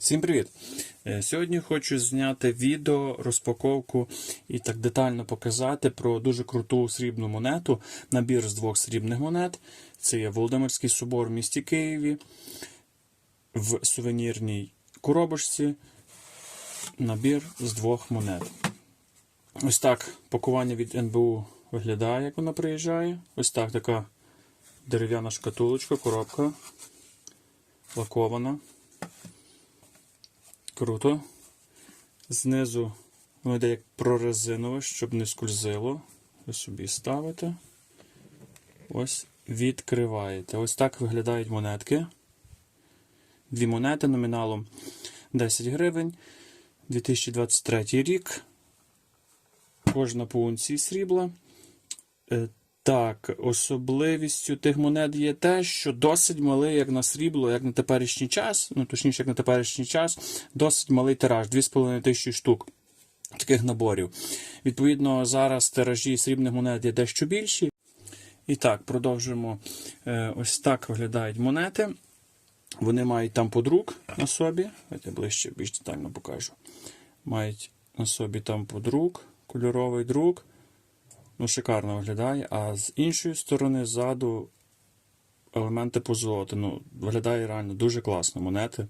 Всім привіт! Е, Сьогодні хочу зняти відео, розпаковку і так детально показати про дуже круту срібну монету. Набір з двох срібних монет. Це є Володимирський собор в місті Києві. В сувенірній коробочці. Набір з двох монет. Ось так пакування від НБУ виглядає, як вона приїжджає. Ось так така дерев'яна шкатулочка, коробка лакована. Круто. Знизу воно йде як прорезинове, щоб не скользило. Ви собі ставите. Ось відкриваєте. Ось так виглядають монетки. Дві монети номіналом 10 гривень. 2023 рік. Кожна по унції срібла. Так, особливістю тих монет є те, що досить малий, як на срібло, як на теперішній час, ну точніше, як на теперішній час, досить малий тираж 2,5 тисячі штук таких наборів. Відповідно, зараз тиражі срібних монет є дещо більші. І так, продовжуємо. Е, Ось так виглядають монети. Вони мають там подрук на собі. Давайте ближче більш детально покажу. Мають на собі там подрук, кольоровий друк. Ну, шикарно виглядає. А з іншої сторони, ззаду елементи позолоти. Ну, виглядає реально дуже класно монети.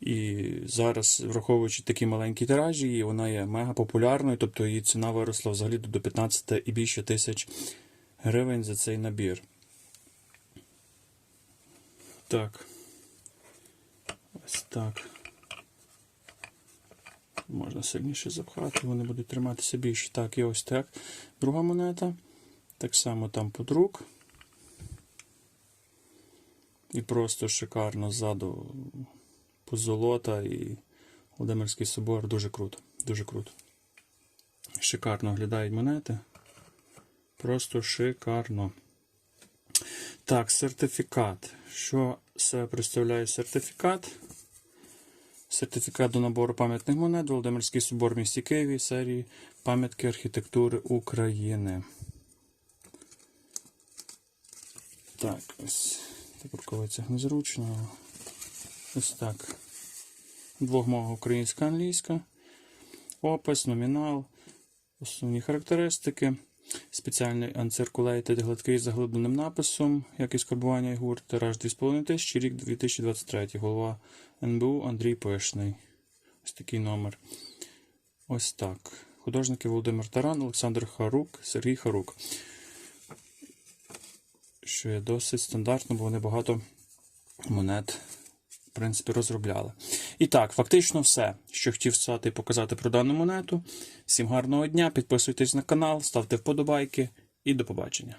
І зараз, враховуючи такі маленькі тиражі, її, вона є мега популярною, тобто її ціна виросла взагалі до 15 і більше тисяч гривень за цей набір. Так. Ось так. Можна сильніше запхати, вони будуть триматися більше. Так, і ось так. Друга монета. Так само там подрук. І просто шикарно ззаду позолота і Володимирський собор. Дуже круто. Дуже круто. Шикарно виглядають монети. Просто шикарно. Так, сертифікат. Що себе представляє сертифікат? Сертифікат до набору пам'ятних монет Володимирський собор в місті Києві серії пам'ятки архітектури України. Так, ось так рукавицях незручно. Ось так. Двомова українська англійська. Опис, номінал, основні характеристики. Спеціальний uncirculated гладкий з заглибленим написом, якість карбування і гурт, тираж 2500, рік 2023, голова НБУ Андрій Пишний. Ось такий номер. Ось так. Художники Володимир Таран, Олександр Харук, Сергій Харук. Що є досить стандартно, бо вони багато монет, в принципі, розробляли. І так, фактично все, що хотів сказати і показати про дану монету. Всім гарного дня, підписуйтесь на канал, ставте вподобайки і до побачення.